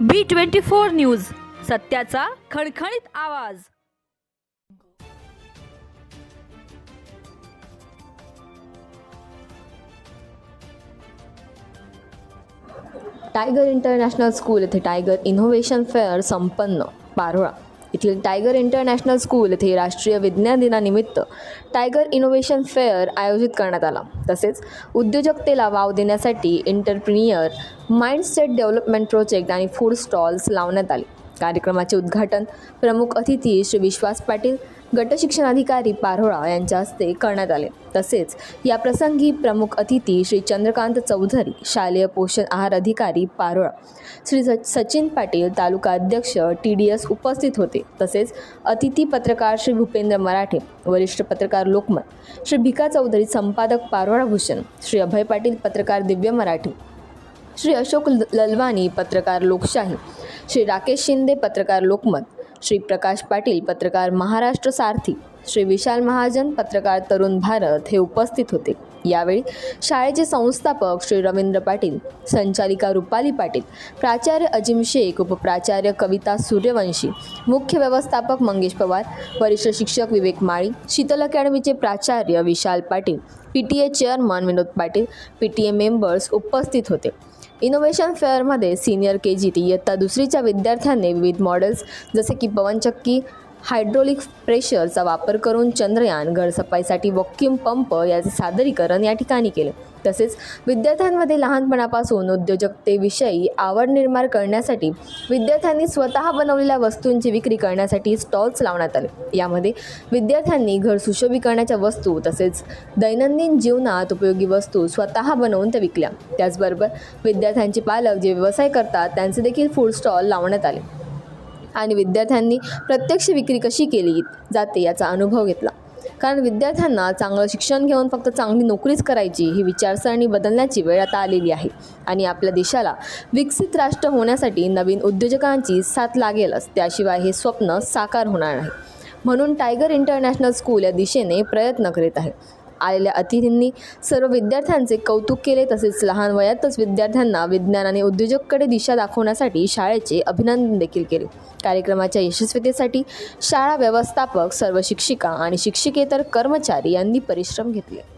बी twenty four news सत्याचा खणखणीत आवाज. टायगर इंटरनॅशनल स्कूल येथे टायगर इनोव्हेशन फेअर संपन्न पारोळा. इथले टायगर इंटरनॅशनल स्कूल येथे राष्ट्रीय विज्ञान दिनानिमित्त टायगर इनोव्हेशन फेअर आयोजित करण्यात आला. तसेच उद्योजकतेला वाव देण्यासाठी इंटरप्रिनियर माइंडसेट डेव्हलपमेंट प्रोजेक्ट आणि फूड स्टॉल्स लावण्यात आले. कार्यक्रमाचे उद्घाटन प्रमुख अतिथी श्री विश्वास पाटील गट शिक्षणाधिकारी पारोळा यांच्या हस्ते करण्यात आले. तसेच या प्रसंगी प्रमुख अतिथी श्री चंद्रकांत चौधरी शालेय पोषण आहार अधिकारी पारोळा श्री सचिन पाटील तालुका अध्यक्ष टी डी एस उपस्थित होते. तसेच अतिथी पत्रकार श्री भूपेंद्र मराठे वरिष्ठ पत्रकार लोकमत श्री भिका चौधरी संपादक पारोळा भूषण श्री अभय पाटील पत्रकार दिव्य मराठी श्री अशोक ललवानी पत्रकार लोकशाही श्री राकेश शिंदे पत्रकार लोकमत श्री प्रकाश पाटील पत्रकार महाराष्ट्र सारथी श्री विशाल महाजन पत्रकार तरुण भारत हे उपस्थित होते. यावेळी शाळेचे संस्थापक श्री रवींद्र पाटील संचालिका रुपाली पाटील प्राचार्य अजिम शेख उपप्राचार्य कविता सूर्यवंशी मुख्य व्यवस्थापक मंगेश पवार वरिष्ठ शिक्षक विवेक माळी शीतल अकॅडमीचे प्राचार्य Vishal Patil P T A chairman Vinod Patil P T A members उपस्थित होते. इनोव्हेशन फेअरमध्ये सिनियर के जी ती इयत्ता दुसरीच्या विद्यार्थ्यांनी विविध मॉडेल्स जसे की पवनचक्की हायड्रोलिक प्रेशरचा वापर करून चंद्रयान घरसफाईसाठी वॉक्युम पंप याचे सादरीकरण या ठिकाणी केले. तसेच विद्यार्थ्यांमध्ये लहानपणापासून उद्योजकतेविषयी आवड निर्माण करण्यासाठी विद्यार्थ्यांनी स्वतः बनवलेल्या वस्तूंची विक्री करण्यासाठी स्टॉल्स लावण्यात आले. यामध्ये विद्यार्थ्यांनी घर सुशोभीकरणाच्या वस्तू तसेच दैनंदिन जीवनात उपयोगी वस्तू स्वतः बनवून त्या विकल्या. त्याचबरोबर विद्यार्थ्यांचे पालक जे व्यवसाय करतात त्यांचे देखील फूड स्टॉल लावण्यात आले. आणि विद्यार्थ्यांनी प्रत्यक्ष विक्री कशी केली जाते याचा अनुभव घेतला. कारण विद्यार्थ्यांना चांगलं शिक्षण घेऊन फक्त चांगली नोकरीच करायची ही विचारसरणी बदलण्याची वेळ आता आलेली आहे. आणि आपल्या देशाला विकसित राष्ट्र होण्यासाठी नवीन उद्योजकांची साथ लागेलच त्याशिवाय हे स्वप्न साकार होणार नाही. म्हणून टायगर इंटरनॅशनल स्कूल या दिशेने प्रयत्न करीत आहे. आलेल्या अतिथींनी सर्व विद्यार्थ्यांचे कौतुक केले. तसेच लहान वयातच विद्यार्थ्यांना विज्ञान आणि उद्योजककडे दिशा दाखवण्यासाठी शाळेचे अभिनंदन देखील केले. कार्यक्रमाच्या यशस्वीतेसाठी शाळा व्यवस्थापक सर्व शिक्षिका आणि शिक्षिकेतर कर्मचारी यांनी परिश्रम घेतले.